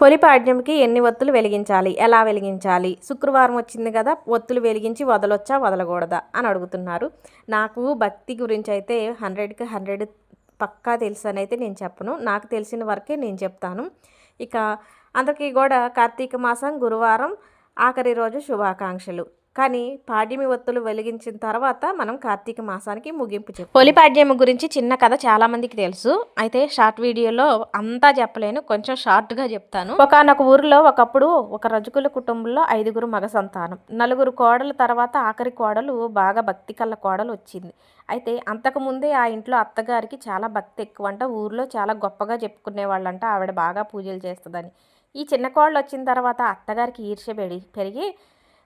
పొలిపాడ్యంకి ఎన్ని ఒత్తులు వెలిగించాలి? ఎలా వెలిగించాలి? శుక్రవారం వచ్చింది కదా ఒత్తులు వెలిగించి వదలొచ్చా వదలకూడదా అని అడుగుతున్నారు. నాకు భక్తి గురించి అయితే హండ్రెడ్కి హండ్రెడ్ పక్కా తెలుసు అని అయితే నేను చెప్పను. నాకు తెలిసిన వరకే నేను చెప్తాను. ఇక అందరికీ కూడా కార్తీక మాసం గురువారం ఆఖరి రోజు శుభాకాంక్షలు. కానీ పాడ్యమి ఒత్తులు వెలిగించిన తర్వాత మనం కార్తీక మాసానికి ముగింపు చెప్పు. పొలిపాడ్యమి గురించి చిన్న కథ చాలా మందికి తెలుసు. అయితే షార్ట్ వీడియోలో అంతా చెప్పలేను. కొంచెం షార్ట్గా చెప్తాను. ఒకనొక ఊరిలో ఒకప్పుడు ఒక రజకుల కుటుంబంలో ఐదుగురు మగ సంతానం. నలుగురు కోడల తర్వాత ఆఖరి కోడలు బాగా భక్తి కళ్ళ కోడలు వచ్చింది. అయితే అంతకుముందే ఆ ఇంట్లో అత్తగారికి చాలా భక్తి ఎక్కువ అంట ఊర్లో చాలా గొప్పగా చెప్పుకునే వాళ్ళంట. ఆవిడ బాగా పూజలు చేస్తుందని. ఈ చిన్న కోడలు వచ్చిన తర్వాత అత్తగారికి ఈర్ష్య పెరిగి పెరిగి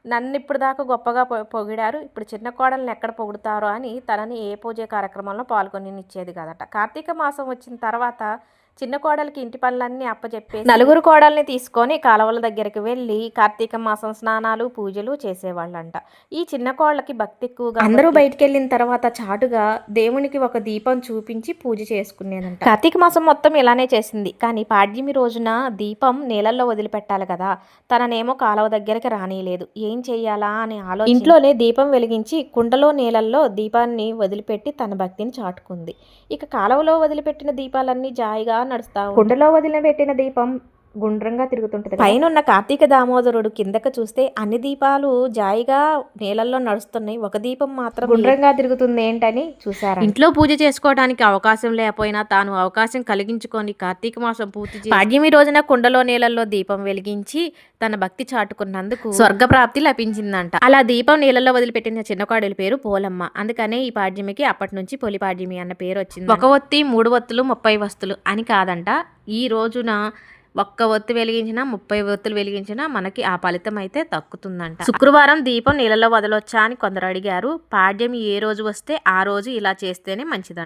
నన్ను ఇప్పుడు దాకా గొప్పగా పొ- పొగిడారు. ఇప్పుడు చిన్న కోడల్ని ఎక్కడ పొగుడుతారో అని తనని ఏ పూజ కార్యక్రమంలో పాల్గొని ఇచ్చేది కదట. కార్తీక మాసం వచ్చిన తర్వాత చిన్న కోడలికి ఇంటి పనులన్నీ అప్పచెప్పేసి నలుగురు కోడల్ని తీసుకొని కాలువల దగ్గరికి వెళ్ళి కార్తీక మాసం స్నానాలు పూజలు చేసేవాళ్ళంట. ఈ చిన్న కోళ్ళకి భక్తి ఎక్కువగా అందరూ బయటికి వెళ్ళిన తర్వాత చాటుగా దేవునికి ఒక దీపం చూపించి పూజ చేసుకునేదంట. కార్తీక మాసం మొత్తం ఇలానే చేసింది. కానీ పాడ్యమి రోజున దీపం నీళ్ళల్లో వదిలిపెట్టాలి కదా. తననేమో కాలువ దగ్గరికి రానియలేదు ఏం చెయ్యాలా అని ఆలోచన ఇంట్లోనే దీపం వెలిగించి కుండలో నీళ్ళల్లో దీపాన్ని వదిలిపెట్టి తన భక్తిని చాటుకుంది. ఇక కాలువలో వదిలిపెట్టిన దీపాలన్నీ జాయిగా నడుస్తా కుండలో వదిలిన పెట్టిన దీపం గుండ్రంగా తిరుగుతుంటది పైన ఉన్న కార్తీక దామోదరుడు కిందకు చూస్తే అన్ని దీపాలు జాయిగా నీళ్ళల్లో నడుస్తున్నాయి. ఒక దీపం మాత్రం గుండ్రంగా తిరుగుతుంది ఏంటని చూసారా ఇంట్లో పూజ చేసుకోవడానికి అవకాశం లేకపోయినా తాను అవకాశం కలిగించుకొని కార్తీక మాసం పూర్తి పాడ్యమి రోజున కుండలో నీళ్ళల్లో దీపం వెలిగించి తన భక్తి చాటుకున్నందుకు స్వర్గ ప్రాప్తి లభించిందంట. అలా దీపం నీళ్ళలో వదిలిపెట్టిన చిన్న కోడలి పేరు పోలమ్మ. అందుకనే ఈ పాడ్యమికి అప్పటి నుంచి పొలి పాడ్యమి అన్న పేరు వచ్చింది. ఒక ఒత్తి మూడు ఒత్తులు ముప్పై వస్తులు అని కాదంట. ఈ రోజున ఒక్క ఒత్తి వెలిగించినా ముప్పై ఒత్తులు వెలిగించినా మనకి ఆ ఫలితం అయితే తక్కుతుందంట శుక్రవారం దీపం నీళ్ళలో వదలొచ్చా అని కొందరు అడిగారు. పాడ్యం ఏ రోజు వస్తే ఆ రోజు ఇలా చేస్తేనే మంచిదంట.